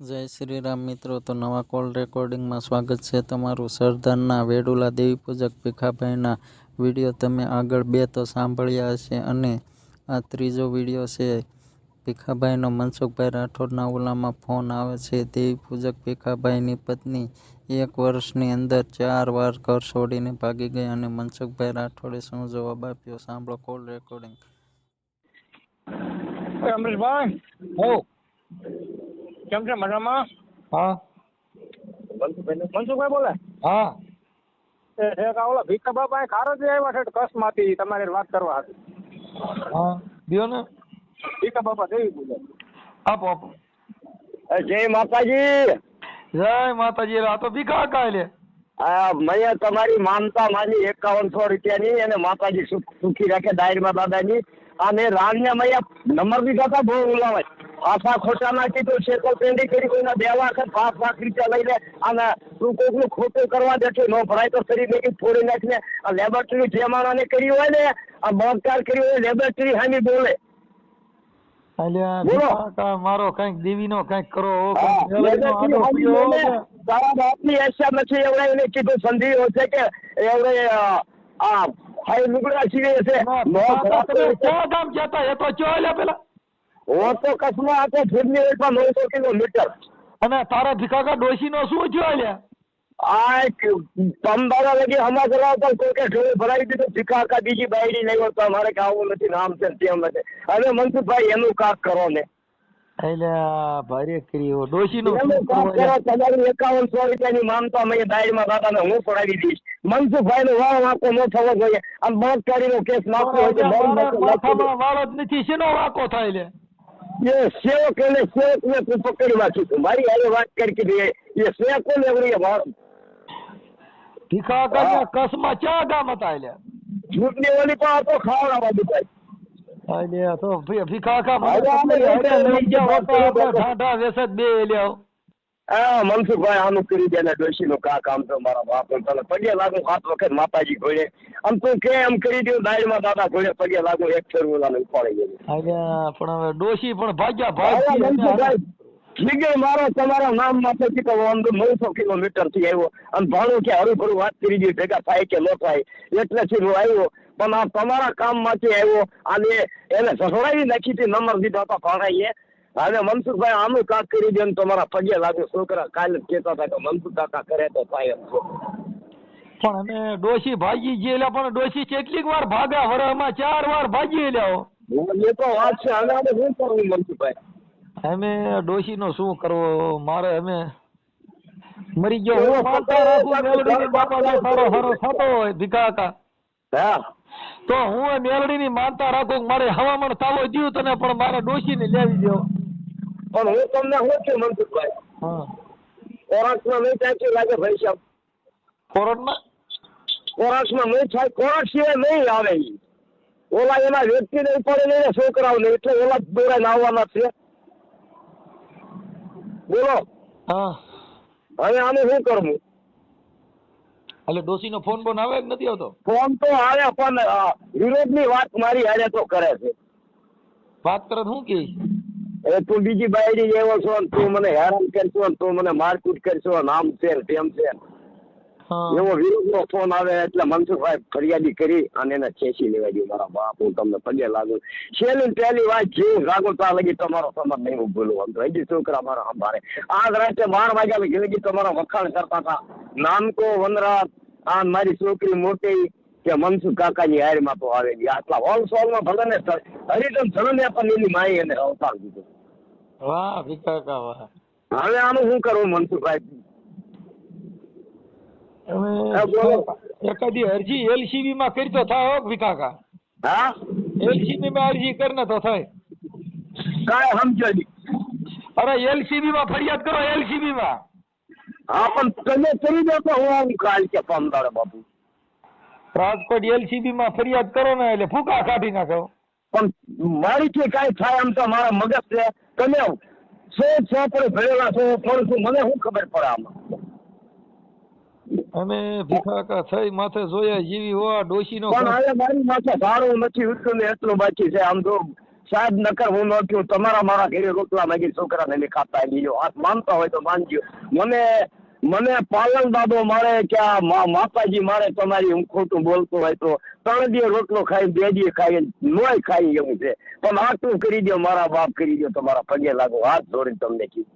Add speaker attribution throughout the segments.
Speaker 1: જય શ્રી રામ મિત્રો તો નવા કોલ રેકોર્ડિંગમાં સ્વાગત છે તમારું સરદારના વેડુલા દેવી પૂજક ભીખાભાઈના વીડિયો. તમે આગળ બે તો સાંભળ્યા હશે અને આ ત્રીજો વીડિયો છે ભીખાભાઈનો મનસુખભાઈ રાઠોડના ઓલામાં ફોન આવે છે. દેવી પૂજક ભીખાભાઈની પત્ની એક વર્ષની અંદર ચાર વાર ઘર છોડીને ભાગી ગઈ અને મનસુખભાઈ રાઠોડે શું જવાબ આપ્યો? સાંભળો કોલ રેકોર્ડિંગ.
Speaker 2: અમરીશભાઈ?
Speaker 3: હો.
Speaker 2: કેમ છે મજામાં?
Speaker 3: હા.
Speaker 2: મનસુખભાઈ બોલે.
Speaker 3: હા.
Speaker 2: એ ઓલા ભીખા બાપા ખારજ આવ્યા છે કચ્છમાંથી તમારી વાત કરવા હતી.
Speaker 3: હા. દ્યો ને.
Speaker 2: ભીખા બાપા દેવી બોલે.
Speaker 3: આપો આપો.
Speaker 4: જય માતાજી.
Speaker 3: જય માતાજી આ તો ભીખા કાલે
Speaker 4: આ મેં તમારી માનતા માની એકાવનસો રૂપિયાની અને માતાજી સુખ સુખી રાખે દાયરમાં દાદાની. અને રાણને મૈયા નંબર દીધા હતા બહુ ઉલાવાય. આશા ખોટા નાખી તો છેતરપિંડી કરી કોઈના દેવા છે ફાફ લાખ રૂપિયા લઈને અને તું કોકનું ખોટું કરવા દે છે નો ભરાય તો શરીર મેં ફોડી નાખીને આ લેબોરેટરી જે માણસને કરી હોય ને આ બળાત્કાર કરી હોય લેબોરેટરી હામી બોલે.
Speaker 3: મારો કંઈક દેવીનો કંઈક કરો
Speaker 4: તારા બાપની. ને. એશિયા નથી એવડે એને કીધું સંધિ છે કે એવડે આ હાઈ લુગડા સીવે છે
Speaker 3: ના,
Speaker 4: નો.
Speaker 3: ક્યાં ગામ જતા એ તો ચો પેલા
Speaker 4: હું તો કચ્છમાં ફૂડની વેટમાં નવસો કિલોમીટર.
Speaker 3: અને તારા ભીખા કા ડોશીનો શું થયો લ્યા
Speaker 4: આ તમદારા લગી હમા કરાવ તો કોઈ કે ઢોળ ભરાવી દીધું ભીખાકા બીજી બાયડી નહીં હોત તો અમારે કે આવું નથી ને છે તેમ નથી. હવે મનસુખભાઈ એનું કાક કરો ને.
Speaker 3: અલ્યા ભારે કર્યો. ડોશીનો
Speaker 4: એનું
Speaker 3: શું
Speaker 4: કાક
Speaker 3: કરવો
Speaker 4: કરો
Speaker 3: લ્યા?
Speaker 4: તમારી એકાવન સો રૂપિયાની માનતા મેં દાયરમાં દાદાને હું પડાવી દઈશ. મનસુખભાઈ નો વાળ વાંકો ન થવો જોઈએ. આમ બળાત્કારીનો કેસ નાખવો હોય તો
Speaker 3: મારા વાળ જ નથી. શેનો વાંકો થાય લે?
Speaker 4: એ સેવક એને સેવક ને તું પકડી નાખી તું મારી હારે વાત કરી કીધી એ સેવક કોને એવડી એ મારો
Speaker 3: ભીખા કા કસમાં ચા ગામ હતા લ્યા
Speaker 4: ચૂંટણી ઓલી પણ હતો ખાવડાવવા દીધા
Speaker 3: અલ્યા તો ભીખા કા હારે લઈ જાઓ
Speaker 4: વાત
Speaker 3: તો આપણે. ઠાઠા વેસત બે લ્યાઓ
Speaker 4: હા મનસુખભાઈ આનું કરી દે ને ડોશી નું કા કામ તો મારા બાપ તને પગે લાગુ સાત વખત માતાજી ઘોડે આમ તું કે એમ કરી દઉં દાયમાં દાદા ઘોડે પગે લાગુ એક ફેરવું લાને ઉપાડી ગયું
Speaker 3: પણ હવે ડોશી પણ ભાગ્યા
Speaker 4: હવે મનસુખભાઈ જીગે મારો તમારા નામ માટે થી તો નવસો કિલોમીટરથી આવ્યો. અને ભાણું કે હરું ભરું વાત કરી દીધી ભેગા થાય કે ન થાય. એટલે થી હું આવ્યો. પણ આ તમારા કામમાંથી આવ્યો. અને એને સસડાવી નાખી હતી નંબર દીધો હતો ભાણાઈએ. હવે મનસુખભાઈ આમ કાક કરી દે તમારા પગે લાગે. છોકરા કાલે કેતા હતા કે મનસુખ કાકા કરે તો થાય
Speaker 3: પણ અમે ડોશી ભાગી ગયેલા પણ ડોશી કેટલીક વાર ભાગા વરમાં ચાર વાર ભાગી લ્યાઓ
Speaker 4: એ તો વાત છે હવે અમે શું કરવું મનસુખભાઈ?
Speaker 3: અમે ડોશી નો શું કરવો? મારે અમે મરી ગયો. હું માનતા રાખું મેલડીની બાપા જો સારો સારો થતો હોય ભીખાકા
Speaker 4: હા.
Speaker 3: તો હું મેલડીની માનતા રાખું મારે હવામાન તાવો જીવ તને પણ મારે ડોશીને લેવી દો
Speaker 4: પણ હું તમને શું છું મનસુખભાઈ? કોરાસમાં નહીં ચાચી લાગે ભાઈ સાહેબ.
Speaker 3: કોર્ટમાં
Speaker 4: કોરાસમાં નહીં થાય કોરાસ સિવાય નહીં આવે ઈ. ઓલા એના વ્યક્તિ વ્યક્તિને પડે નહીં ને છોકરાઓને એટલે ઓલા જ દોરાઈને આવવાના છે. બોલો.
Speaker 3: હા.
Speaker 4: હવે આને શું કરવું
Speaker 3: એટલે ડોશીનો ફોન બોન આવે કે નથી આવતો?
Speaker 4: ફોન તો આવે પણ વિરોધની વાત મારી હારે તો કરે છે.
Speaker 3: વાત કરે શું કે?
Speaker 4: એ તું બીજી બાયડી એવો છો ને તું મને હેરાન કરશો ને તું મને મારકૂટ કરશો ને આમ છે ને તેમ છે. એવો વિરોધનો ફોન આવે એટલે મનસુખભાઈ ફરિયાદી કરી અને એને ખેંચી લેવા દઉં મારા બાપ હું તમને પગે લાગુ. છેલ્લી પહેલી વાત જે લાગુ ત્યાં લગી તમારો સમર નહીં હું ભૂલું. આમ તો હજી છોકરા મારા સંભાળે. આજ રાતે બાર વાગ્યા લગી તમારો વખાણ કરતા હતા. નાનકો વનરાત આ મારી છોકરી મોટી કે મનસુખ કાકાની હારીમાં તો આવેલી આટલા હોલ સોલમાં ભલે ને હરિજન ધનને પણ એની માએ એને અવતાર દીધું.
Speaker 3: વાહ ભીખાકા વાહ
Speaker 4: હવે આનું શું કરવું મનસુખભાઈ?
Speaker 3: એકાદી અરજી એલસીબી માં કરી તો થાય હો ભીખાકા
Speaker 4: હા?
Speaker 3: એલસીબી માં અરજી કરીને તો થાય.
Speaker 4: કાય સમજો
Speaker 3: અરે એલસીબી માં ફરિયાદ કરો એલસીબી માં
Speaker 4: હા પણ તમે કરી દો તો હું આવું કાલ કે પમદાડે બાપુ.
Speaker 3: રાજકોટ એલસીબી માં ફરિયાદ કરો ને એટલે ફૂકા કાઢી નાખો.
Speaker 4: પણ મારીથી કાંઈ થાય આમ તો મારા મગજ છે. તમે સો પર ભરેલા છો પણ શું મને શું ખબર પડે આમાં?
Speaker 3: અમે ભીખાકા થઈ માથે જોયા જીવી હોવા ડોશી નો
Speaker 4: પણ હવે મારી માથે ભાડું નથી ઉઠતું ને એટલું બાકી છે. આમ તો સાહેબ નકર હું નોખ્યું તમારા મારા ઘરે રોટલા માગી છોકરાને મેં ખાતા લીધો આ માનતા હોય તો માનજો. મને મને પાલન દાદો મારે કે આ માતાજી મારે તમારી હું ખોટું બોલતો હોય તો ત્રણ દિવસ રોટલો ખાઈ બે દિવસ ખાઈ નોય ખાઈ એવું છે પણ આટલું કરી દો મારા બાપ કરી દો તમારા પગે લાગો હાથ જોડીને તમને કીધું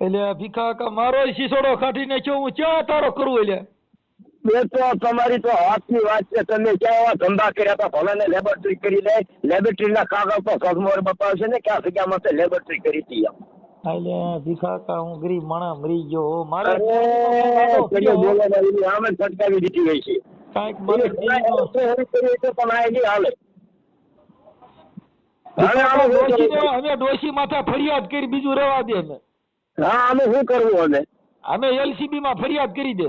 Speaker 3: એટલે ભીખા કા મારો શીસોડો કાઢી નાખ્યો હું ક્યાં તારો કરું એટલે
Speaker 4: બે તો તમારી તો હાથની વાત છે તમે ક્યાં એવા ધંધા કર્યા હતા ભલે ને લેબોરેટરી કરી લે લેબોરેટરી ના કાગળ તો સદમોર બતાવશે ને ક્યાં જગ્યામાં માટે લેબોરેટરી કરી હતી એમ.
Speaker 3: એટલે ભીખા કા હું ગરીબ માણસ મરી ગયો. મારે
Speaker 4: બોલે આમે જ ફટકાવી દીધી હોય છે
Speaker 3: કાંઈક મને? અમે ડોશી માથે ફરિયાદ કરી બીજું રહેવા દે અમે
Speaker 4: હા આનું શું કરવું અમે
Speaker 3: અમે એલસીબી માં ફરિયાદ કરી દે.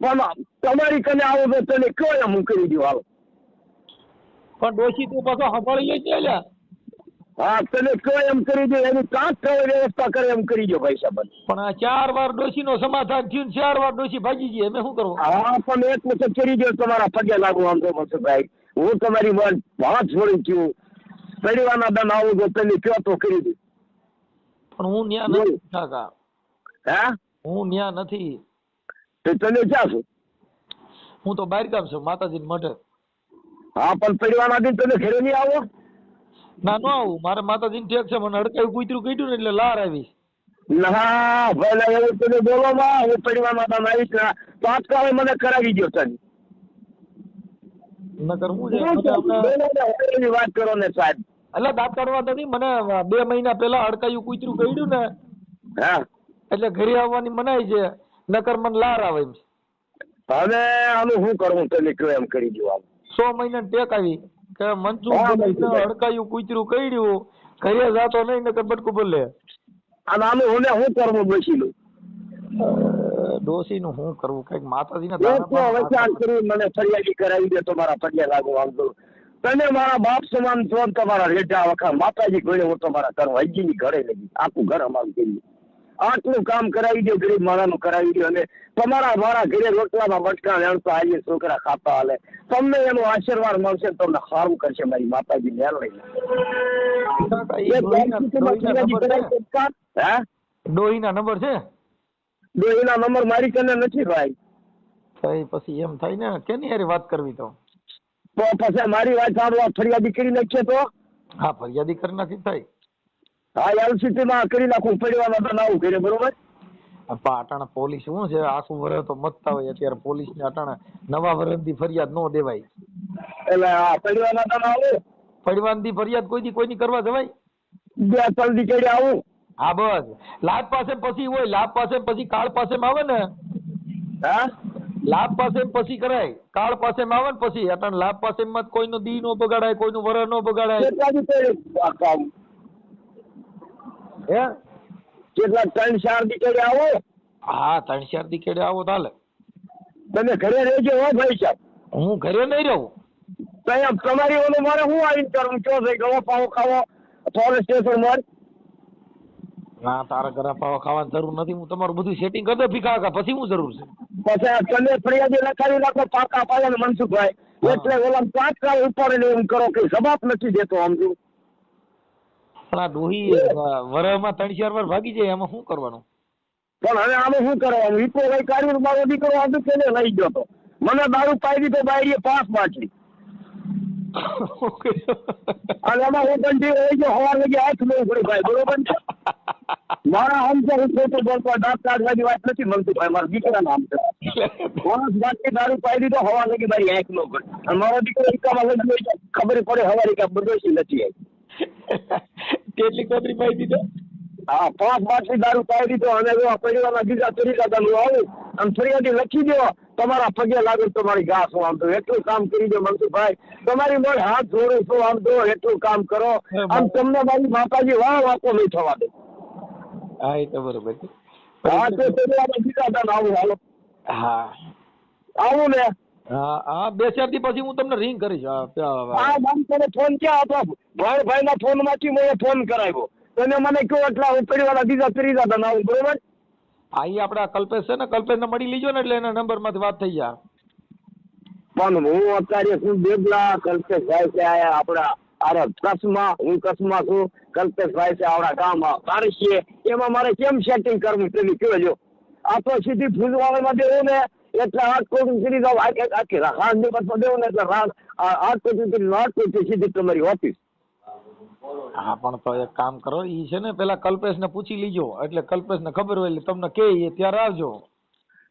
Speaker 4: પણ તમારી કને આવો તો તને કયો એમ કરી દઉં હાલો?
Speaker 3: પણ ડોશી તું પાછો સાંભળી લે છે
Speaker 4: હા તને કયો એમ કરી દે એની કાંક કયો વ્યવસ્થા કરે એમ કરી દો ભાઈ સાહેબ.
Speaker 3: પણ આ ચાર વાર ડોશી નો સમાધાન થયું ચાર વાર ડોશી ભાગી ગઈ અમે શું કરવું?
Speaker 4: હા પણ એક વખત કરી દો તમારા પગે લાગુ આમ તો મનસુખભાઈ હું તમારી વાત વાત છોડી થયું પરિવારના દન આવું તો તમે કયો તો કરી દે.
Speaker 3: પણ હું ન્યા. નથી કાકા.
Speaker 4: હે?
Speaker 3: હું ન્યા નથી.
Speaker 4: તો તમે ક્યાં છો?
Speaker 3: હું તો બહાર ગામ છું માતાજી મઢે.
Speaker 4: હા પણ પરિવારના દિન તમે ઘરે નહીં આવો?
Speaker 3: ના નો આવું. મારે માતાજી ઠેક છે મને હડકાયું કૂતરું કીધું ને એટલે લાર આવી
Speaker 4: ના ભલે એવું તને બોલો માં હું પરિવારના દન આવીશ ના તાત્કાલિક મને કરાવી દો તને.
Speaker 3: નકર હું છે
Speaker 4: વાત કરો ને સાહેબ.
Speaker 3: એટલે દાંત કાઢવા નથી મને બે મહિના પહેલા હડકાયું કૂતરું કહ્યું ને.
Speaker 4: હા.
Speaker 3: એટલે ઘરે આવવાની મનાઈ છે નકર મને લાર આવે એમ. છે.
Speaker 4: હવે આનું શું કરવું તમે કયો એમ કરી દઉં આમ.
Speaker 3: સો મહિના ટેક આવી. કે
Speaker 4: હા,
Speaker 3: મનસુખ હડકાયું કૂતરું કર્યું ઘરે જાતો નહીં નકર બટકું બોલે
Speaker 4: અને આનું હું શું કરવું બેસીલું
Speaker 3: ડોસી નું શું કરવું? કંઈક માતાજી
Speaker 4: ને તો વિચાર કરી મને ફરિયાદી કરાવી દે તમારા પગે લાગુ વાંધો તને મારા બાપ સમાન છો તમારા રેઢા વખા માતાજી ગણે હું તમારા ઘર હજી ઘરે લગી આખું ઘર અમારું કરી આટલું કામ કરાવી દો ગરીબ મારાનું કરાવી દો અને તમારા મારા ઘરે રોટલામાં મટકા વેણતો આજે છોકરા ખાતા હાલે. તમને એનો આશીર્વાદ મળશે તમને સારું કરશે મારી માતાજી મેળવી
Speaker 3: ડોહીના- નંબર છે?
Speaker 4: ડોહી
Speaker 3: ડોહીના નંબર
Speaker 4: મારી કને નથી ભાઈ.
Speaker 3: થઈ પછી એમ થાય ને કેની હારે વાત કરવી તો?
Speaker 4: તો પછી મારી વાત સારું આ ફરિયાદી કરી નાખીએ તો?
Speaker 3: હા ફરિયાદી કરી નાખી થાય.
Speaker 4: હા એલસીટી માં કરી નાખું પરિવારના દન આવું કરે બરોબર?
Speaker 3: અટાણા પોલીસ શું છે? આખું વર્ષ તો મતતા હોય અત્યારે પોલીસ ને અટાણા નવા વર્ષથી ફરિયાદ ન દેવાય.
Speaker 4: એટલે આ પરિવારના દન આવું.
Speaker 3: પડવાનથી ફરિયાદ કોઈ દી કોઈની કરવા જવાય?
Speaker 4: બે ત્રણ દી ચડી આવું.
Speaker 3: હા બસ. લાભ પાસે પછી હોય લાભ પાસે પછી કાળ પાસે આવે ને.
Speaker 4: હા?
Speaker 3: લાભ પાસે પછી કરાય. કાળ પાસે માં આવે ને પછી. અટાણ લાભ પાસે કોઈનો દી નો બગાડાય કોઈનું વર નો બગાડાય
Speaker 4: કેટલા દી ચડી આ કામ
Speaker 3: હે?
Speaker 4: કેટલા ત્રણ ચાર દીકરી આવો.
Speaker 3: હા ત્રણ ચાર દીકરી આવો તાલે
Speaker 4: તમે ઘરે રહેજો હો ભાઈ સાહેબ.
Speaker 3: હું ઘરે નહીં રહું.
Speaker 4: તો તમારી ઓલું મારે હું આવીને કરું? કયો થઈ ગયો પાવો ખાવો. ફોરેસ્ટ સ્ટેશન માર
Speaker 3: ના તારા ઘરે પાવા ખાવાની જરૂર નથી. હું તમારું બધું સેટિંગ કરી દો ભીખા પછી હું જરૂર છે?
Speaker 4: પછી તમે ફરિયાદી લખાવી નાખો પાકા પાયા ને મનસુખભાઈ. એટલે ઓલા પાંચ કાળ ઉપર એમ કરો કે જવાબ નથી દેતો આમ જો
Speaker 3: પણ આ ડોહી વરમાં ત્રણ ચાર વાર ભાગી જાય એમાં શું કરવાનું?
Speaker 4: પણ હવે આનું શું કરવાનું? ઈકો કઈ કાઢ્યું મારો દીકરો આદુ કેને લઈ ગયો તો. મને દારૂ પાઈ દીધો બાયરીએ પાસ બાટલી અને એમાં હું જે રહી ગયો હવાર લગી હાથ નહીં પડે ભાઈ બરોબર છે? મારા આમ છે હું ખોટું બોલતો દાંત કાઢવાની વાત નથી મળતી ભાઈ મારા દીકરાના આમ છે પાંચ બાટલી દારૂ પાઈ દીધો હવા લગી મારી આંખ નો પડે. અને મારો દીકરો એકામાં લગી હોય ખબર પડે હવારી કે બધો નથી આવી.
Speaker 3: કેટલી કોતરી પાઈ દીધો?
Speaker 4: હા પાંચ બાટલી દારૂ પાઈ દીધો અને જો પરિવારના બીજા તરીકા તમે આવું અને ફરિયાદી લખી દો તમારા પગે લાગે તમારી મારી ઘાસ હું આમ તો એટલું કામ કરી દો મનસુખભાઈ. તમારી મોઢ હાથ જોડું છું આમ તો એટલું કામ કરો. આમ તમને મારી માતાજી વાહ વાતો નહીં થવા દે.
Speaker 3: હા એ તો બરોબર છે.
Speaker 4: હા તો પરિવારના બીજા દાન આવું હાલો.
Speaker 3: હા.
Speaker 4: આવું ને.
Speaker 3: હા બે ચાર દી પછી હું તમને રિંગ કરીશ. હા,
Speaker 4: તને ફોન ક્યાં હતો? ભાઈ ના ફોનમાંથી મેં ફોન કરાવ્યો. તને મને કયો એટલા ઉપડી વાળા બીજા ત્રીજા દાન આવું બરોબર?
Speaker 3: અહીં આપડા કલ્પેશ છે ને કલ્પેશ ને મળી લીજો ને એટલે એના નંબરમાંથી વાત થઈ જાય.
Speaker 4: પણ હું અત્યારે શું બેગલા કલ્પેશભાઈ છે આયા આપણા અરે કચ્છમાં હું કચ્છમાં છું કલ્પેશભાઈ છે આપણા ગામમાં. તારે એમાં મારે કેમ સેટિંગ કરવું પેલું કયો જો આ તો સીધી ફૂલવાળામાં દેવું ને એટલે રાજકોટ સુધી જાવ આખી હાથ દિવસમાં દેવું ને એટલે આઠ સુધી કોટી સીધી તમારી ઓફિસ
Speaker 3: હા પણ તો એક કામ કરો ઈ છે ને પેલા કલ્પેશ ને પૂછી લીજો. એટલે કલ્પેશને ખબર હોય એટલે તમને કે ત્યારે આવજો.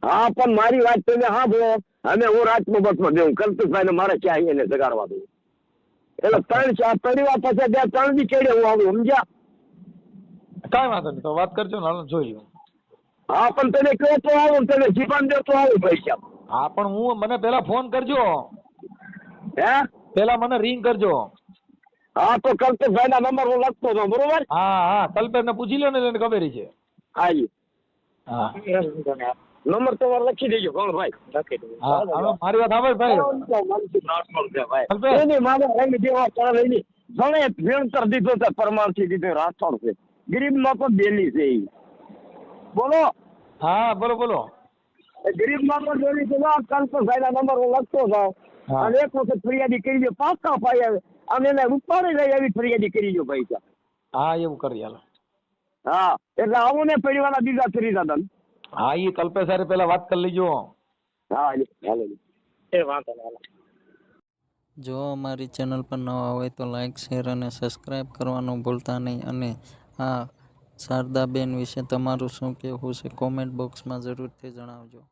Speaker 4: હા પણ મારી વાત તમે હા ભો અને હું રાજમાં બસમાં દેવું કલ્પેશભાઈ ને મારે ક્યાં એને જગાડવા દઉં? એટલે ત્રણ ચાર પરિવાર પછી ત્યાં ત્રણ બી કેડે હું આવું સમજ્યા?
Speaker 3: કાંઈ વાંધો નહીં તો વાત કરજો ને હાલો જોઈ લઉં
Speaker 4: હા પણ તને કહો તો આવું તને જીવન દે તો આવું પૈસા
Speaker 3: હા પણ હું મને પેલા ફોન કરજો.
Speaker 4: હે?
Speaker 3: પેલા મને રિંગ કરજો.
Speaker 4: હા તો કલ્પેશભાઈ ના નંબર હું લખતો હતો બરોબર?
Speaker 3: હા હા કલ્પેશને પૂછી લો ને એને ખબર છે.
Speaker 4: હા જી
Speaker 3: હા.
Speaker 4: નંબર તમારે લખી દેજો કોણ ભાઈ? લખી દેજો.
Speaker 3: હા મારી વાત આવે ભાઈ. કલ્પેશ.
Speaker 4: એની મારે રંગ જેવા ચાલે એની. ઘણે ભેણતર દીધો પરમારથી દીધો રાઠોડ છે. ગરીબમાં પણ બેલી છે ઈ. બોલો.
Speaker 3: હા બોલો બોલો.
Speaker 4: ગરીબમાં જોડી છે ના કલ્પેશભાઈ ના નંબર હું લખતો જાઉં. અને એક વખત ફરિયાદી કરી દો પાકા પાયા અને એને ઉપાડી જાય એવી ફરિયાદી કરી દો ભાઈ
Speaker 3: હા એવું કરી હાલો
Speaker 4: હા એટલે આવું ને પરિવારના બીજા ત્રીજા દન
Speaker 3: હા એ કલ્પેશ હારે પેલા વાત કરી લેજો.
Speaker 4: હા હાલો એ વાંધો નહીં હાલો.
Speaker 1: જો અમારી ચેનલ પર નવા હોય તો લાઈક શેર અને સબસ્ક્રાઈબ કરવાનું ભૂલતા નહીં. અને આ શારદાબેન વિશે તમારું શું કહેવું છે? કોમેન્ટ બોક્સમાં જરૂરથી જણાવજો.